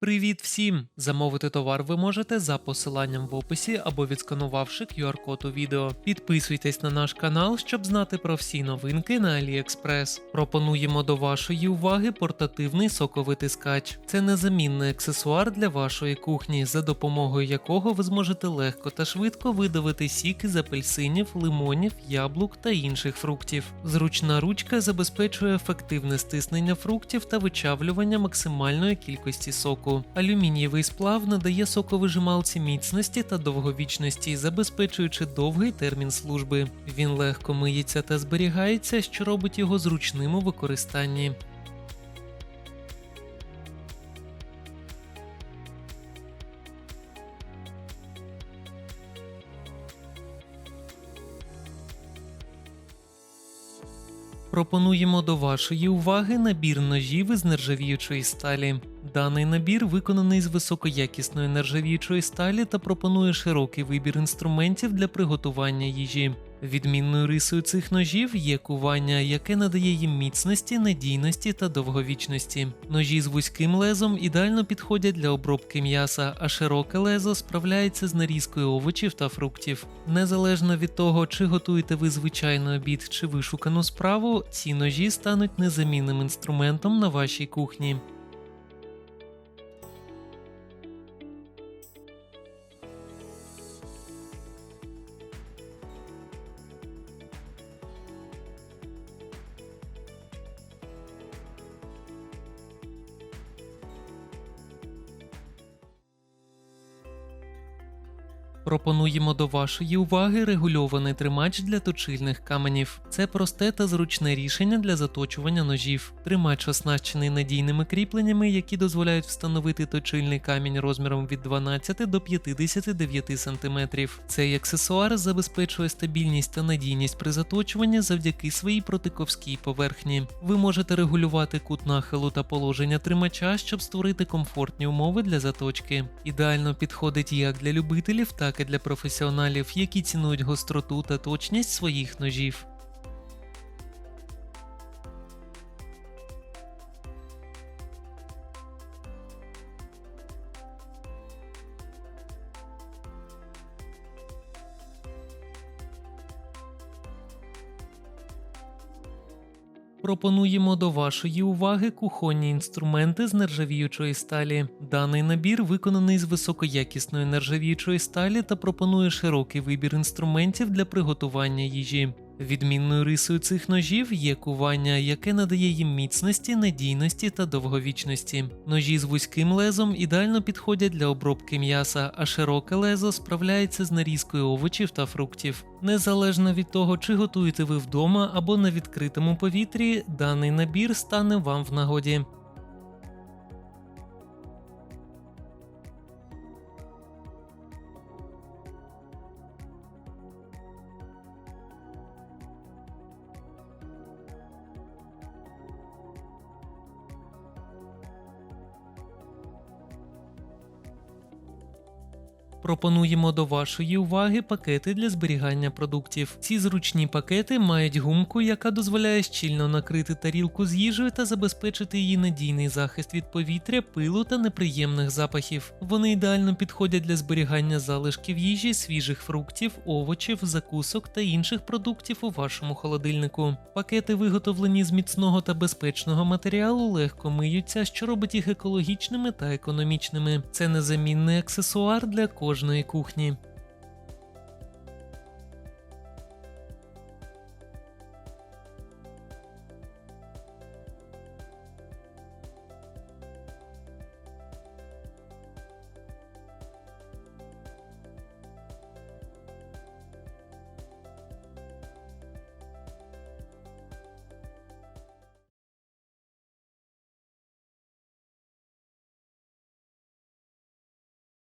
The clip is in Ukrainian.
Привіт всім! Замовити товар ви можете за посиланням в описі або відсканувавши QR-код у відео. Підписуйтесь на наш канал, щоб знати про всі новинки на AliExpress. Пропонуємо до вашої уваги портативний соковитискач. Це незамінний аксесуар для вашої кухні, за допомогою якого ви зможете легко та швидко видавити сік з апельсинів, лимонів, яблук та інших фруктів. Зручна ручка забезпечує ефективне стиснення фруктів та вичавлювання максимальної кількості соку. Алюмінієвий сплав надає соковижималці міцності та довговічності, забезпечуючи довгий термін служби. Він легко миється та зберігається, що робить його зручним у використанні. Пропонуємо до вашої уваги набір ножів із нержавіючої сталі. Даний набір виконаний з високоякісної нержавіючої сталі та пропонує широкий вибір інструментів для приготування їжі. Відмінною рисою цих ножів є кування, яке надає їм міцності, надійності та довговічності. Ножі з вузьким лезом ідеально підходять для обробки м'яса, а широке лезо справляється з нарізкою овочів та фруктів. Незалежно від того, чи готуєте ви звичайний обід чи вишукану справу, ці ножі стануть незамінним інструментом на вашій кухні. Пропонуємо до вашої уваги регульований тримач для точильних каменів. Це просте та зручне рішення для заточування ножів. Тримач оснащений надійними кріпленнями, які дозволяють встановити точильний камінь розміром від 12 до 59 см. Цей аксесуар забезпечує стабільність та надійність при заточуванні завдяки своїй протиковській поверхні. Ви можете регулювати кут нахилу та положення тримача, щоб створити комфортні умови для заточки. Ідеально підходить як для любителів, так і для професіоналів, які цінують гостроту та точність своїх ножів. Пропонуємо до вашої уваги кухонні інструменти з нержавіючої сталі. Даний набір виконаний з високоякісної нержавіючої сталі та пропонує широкий вибір інструментів для приготування їжі. Відмінною рисою цих ножів є кування, яке надає їм міцності, надійності та довговічності. Ножі з вузьким лезом ідеально підходять для обробки м'яса, а широке лезо справляється з нарізкою овочів та фруктів. Незалежно від того, чи готуєте ви вдома або на відкритому повітрі, даний набір стане вам в нагоді. Пропонуємо до вашої уваги пакети для зберігання продуктів. Ці зручні пакети мають гумку, яка дозволяє щільно накрити тарілку з їжею та забезпечити її надійний захист від повітря, пилу та неприємних запахів. Вони ідеально підходять для зберігання залишків їжі, свіжих фруктів, овочів, закусок та інших продуктів у вашому холодильнику. Пакети, виготовлені з міцного та безпечного матеріалу, легко миються, що робить їх екологічними та економічними. Це незамінний аксесуар для кожної кухні.